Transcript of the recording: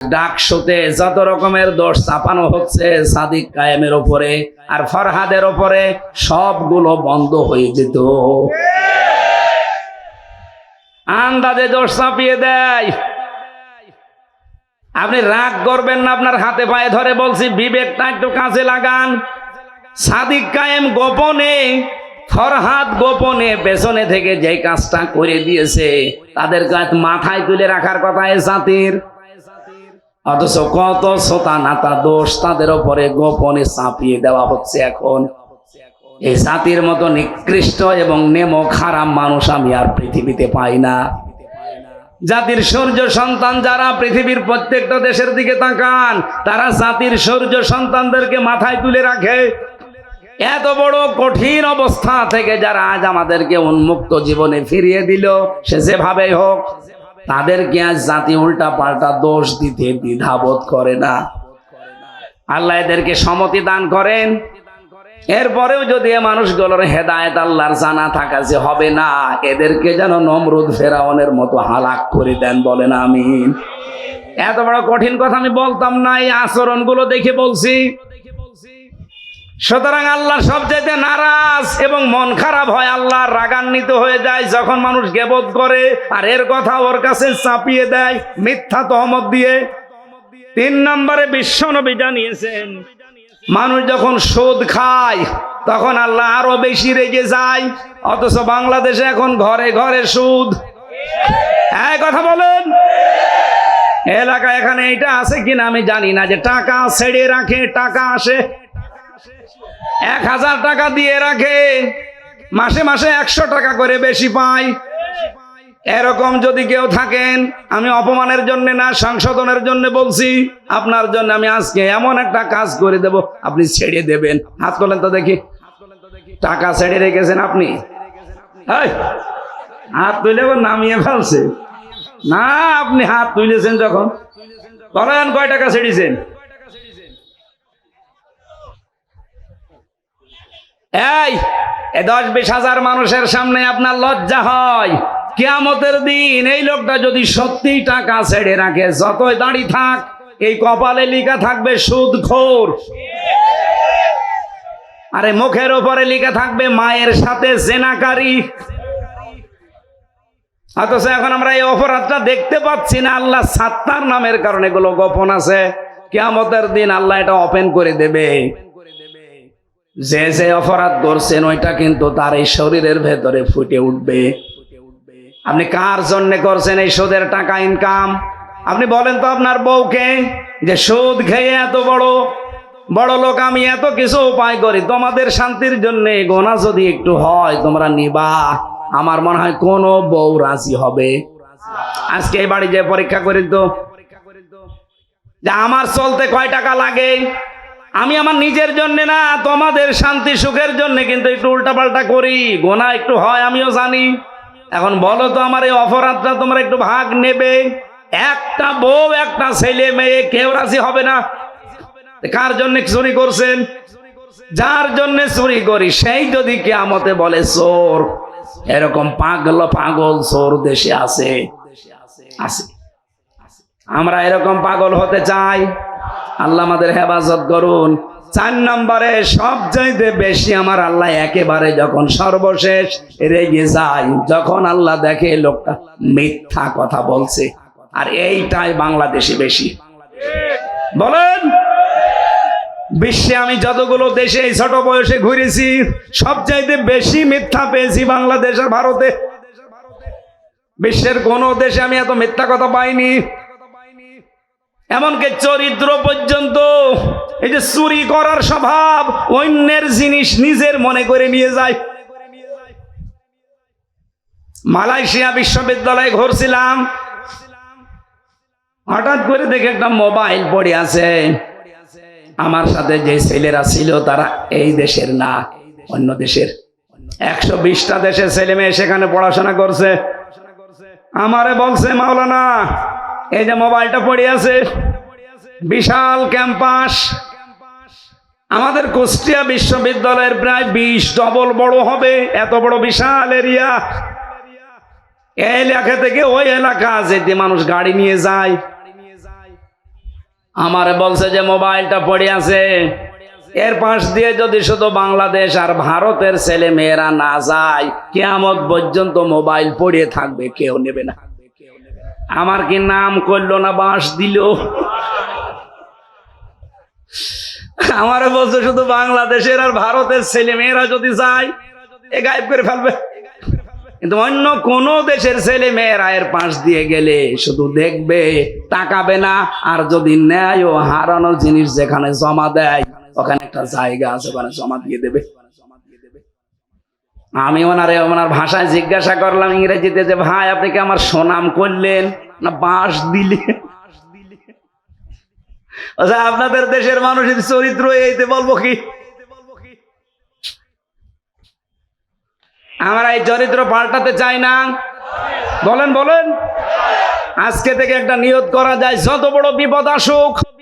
ডাকশোতে যত রকমের দোষ চাপানো হচ্ছে, সাদিক কায়েমের ওপরে আর ফরহাদের ওপরে সবগুলো বন্ধ হয়ে যেত। আন্দাজে দোষ চাপিয়ে দেয়। আপনি রাগ করবেন না, আপনার হাতে পায়ে ধরে বলছি, বিবেকটা একটু কাজে লাগান। সাদিক কায়েম গোপনে, ফরহাদ গোপনে পেছনে থেকে যে কাজটা করে দিয়েছে, তাদের কাজ মাথায় তুলে রাখার কথা এ জাতির। অথচ কত শ্রোতা নাতা দোষ তাদের ওপরে গোপনে চাপিয়ে দেওয়া হচ্ছে এখন। এই জাতির মতো নিকৃষ্ট এবং নেমো খারাপ মানুষ আমি আর পৃথিবীতে পাই না। জাতির সূর্য সন্তান যারা পৃথিবীর প্রত্যেকটা দেশের দিকে তাকান, তারা জাতির সূর্য সন্তানদেরকে মাথায় তুলে রাখে। এত বড় কঠিন অবস্থা থেকে যারা আজ আমাদেরকে উন্মুক্ত জীবনে ফিরিয়ে দিল, সে যেভাবেই হোক তাদেরকে আজ জাতি উল্টা পাল্টা দোষ দিতে দ্বিধাবোধ করে না। আল্লাহ এদেরকে সমতি দান করেন। এরপরেও যদি এ মানুষগুলোর হেদায়েত আল্লাহর জানা থাকা যে হবে না, এদেরকে যেন নমরুদ ফেরাউনের মতো হালাক করে দেন বলেন আমিন। এত বড় কঠিন কথা আমি বলতাম না, এই আচরণগুলো দেখে বলছি। সুতরাং আল্লাহ সবচেয়ে নারাজ এবং মন খারাপ হয় আল্লাহ রাগান্বিত হয়ে যায় যখন মানুষ গেবত করে, আর এর কথা ওর কাছে চাপিয়ে দেয় মিথ্যা তহমত দিয়ে। তিন নম্বরে বিশ্বনবী জানিয়েছেন, মানুষ যখন সুদ খায়, তখন আল্লাহ আরও বেশি রেগে যায়, অথচ বাংলাদেশে এখন ঘরে ঘরে সুদ। হ্যাঁ কথা বলেন। এলাকা এখানে এটা আছে কিনা আমি জানি না, যে টাকা ছেড়ে রাখে, টাকা আসে। এক হাজার টাকা দিয়ে রাখে। মাসে মাসে একশো টাকা করে বেশি পায়। এরকম যদি কেউ থাকেন, আমি অপমানের জন্য না, সংশোধনের জন্য বলছি, আপনার জন্য আমি আজকে এমন একটা কাজ করে দেব, আপনি ছেড়ে দেবেন। হাত করলেন তো দেখি। টাকা ছেড়ে রেখেছেন আপনি? হাত তুলে নামিয়ে ফেলছে। না, আপনি হাত তুলেছেন যখন। বলেন কয় টাকা ছেড়েছেন? এই, এ দশ বিশ হাজার মানুষের সামনে আপনার লজ্জা হয়। কেয়ামতের দিন এই লোকটা যদি সত্যি টাকা ছেড়ে রাখে, যতই দাঁড়ি থাক, এই কপালে লিখা থাকবে সুদ খোর। আরে মুখের ওপরে লিখা থাকবে মায়ের সাথে জেনাকারী। অথচ এখন আমরা এই অপরাধটা দেখতে পাচ্ছি না, আল্লাহ সাত্তার নামের কারণে এগুলো গোপন আছে। কেয়ামতের দিন আল্লাহ এটা ওপেন করে দেবে। যে যে অপরাধ করছেন, ওইটা কিন্তু তার এই শরীরের ভেতরে ফুটে উঠবে। আপনি কার জন্য করছেন এই সুদের টাকা ইনকাম আপনি বলেন তো আপনার বউকে যে সুদ খেয়ে এত বড় বড় লোক, আমি এত কিছু উপায় করি, তোমাদের শান্তির জন্য গোনা যদি একটু হয়, তোমরা নিবা। আমার মনে হয় কোন বউ রাজি হবে। আজকে এই বাড়ি যে পরীক্ষা করি তো, যে আমার চলতে কয় টাকা লাগে? আমি আমার নিজের জন্যে না, তোমাদের শান্তি সুখের জন্য কিন্তু একটু উল্টাপাল্টা করি। গোনা একটু হয়, আমিও জানি। এখন বলো তো আমার এই অপরাধটা তোমরা একটু ভাগ নেবে। একটা বউ, একটা ছেলে, মেয়ে, কেউ রাজি হবে না। কার জন্য চুরি করছেন? যার জন্য চুরি করি, সেই যদি কেয়ামতে বলে, চোর। এরকম পাগল পাগল চোর দেশে আছে। আছে। আমরা এরকম পাগল হতে চাই। আল্লাহ আমাদের হেফাজত করুন। চার নম্বরে, সবচাইতে বেশি আমার আল্লাহ একেবারে যখন সর্বশেষ রেগে যায়, যখন আল্লাহ দেখে লোকটা মিথ্যা কথা বলছে। আর এইটাই বাংলাদেশে বেশি। বলেন, বিশ্বে আমি যতগুলো দেশে এই ছোট বয়সে ঘুরেছি, সবচাইতে বেশি মিথ্যা পেয়েছি বাংলাদেশ আর ভারতে। বিশ্বের কোন দেশে আমি এত মিথ্যা কথা পাইনি। এমনকি চরিত্র পর্যন্ত এই যে চুরি করার স্বভাব অন্যের জিনিস নিজের মনে করে নিয়ে যায়। মালয়েশিয়া বিশ্ববিদ্যালয়ে ঘুরছিলাম। হঠাৎ করে দেখে একটা মোবাইল পড়ে আছে। আমার সাথে যে ছেলেরা ছিল তারা এই দেশের না, অন্য দেশের। একশো বিশটা দেশের ছেলে মেয়ে সেখানে পড়াশোনা করছে। আমারে বলছে, মাওলানা, এই যে মোবাইলটা পড়ে আছে বিশাল ক্যাম্পাস। আমাদের কুষ্টিয়া বিশ্ববিদ্যালয়ের প্রায় বিশ ডবল বড় হবে। এত বড় বিশাল এরিয়া। এই এলাকা থেকে ওই এলাকা যেতে মানুষ গাড়ি নিয়ে যায়। আমারে বলছে যে, মোবাইলটা পড়ে আছে। এর পাশ দিয়ে যদি শুধু বাংলাদেশ আর ভারতের ছেলে মেয়েরা না যায়, কেয়ামত পর্যন্ত মোবাইল পড়ে থাকবে, কেউ নেবে না। আমার কি নাম করল না, বাঁশ দিল? আমারে বলছে শুধু বাংলাদেশের আর ভারতের ছেলে মেয়েরা যদি যায়, এ গায়েব করে ফেলবে। কিন্তু অন্য কোন দেশের ছেলে মেয়েরা এর পাশ দিয়ে গেলে শুধু দেখবে, তাকাবে না, আর যদি নেয় ও হারানোর জিনিস যেখানে জমা দেয়, ওখানে একটা জায়গা আছে, ওখানে জমা দিয়ে দেবে। আমি ওনারে, ওনার ভাষায় জিজ্ঞাসা করলাম, ইংরেজিতে যে, ভাই, আপনি কি আমার সুনাম করলেন না বাঁশ দিলেন? আচ্ছা আপনাদের দেশের মানুষের চরিত্র এইতে বলব কি? আমরা এই চরিত্র পাল্টাতে চাই না। বলেন বলেন। আজকে থেকে একটা নিয়ত করা যায়, যত বড় বিপদ আসুক।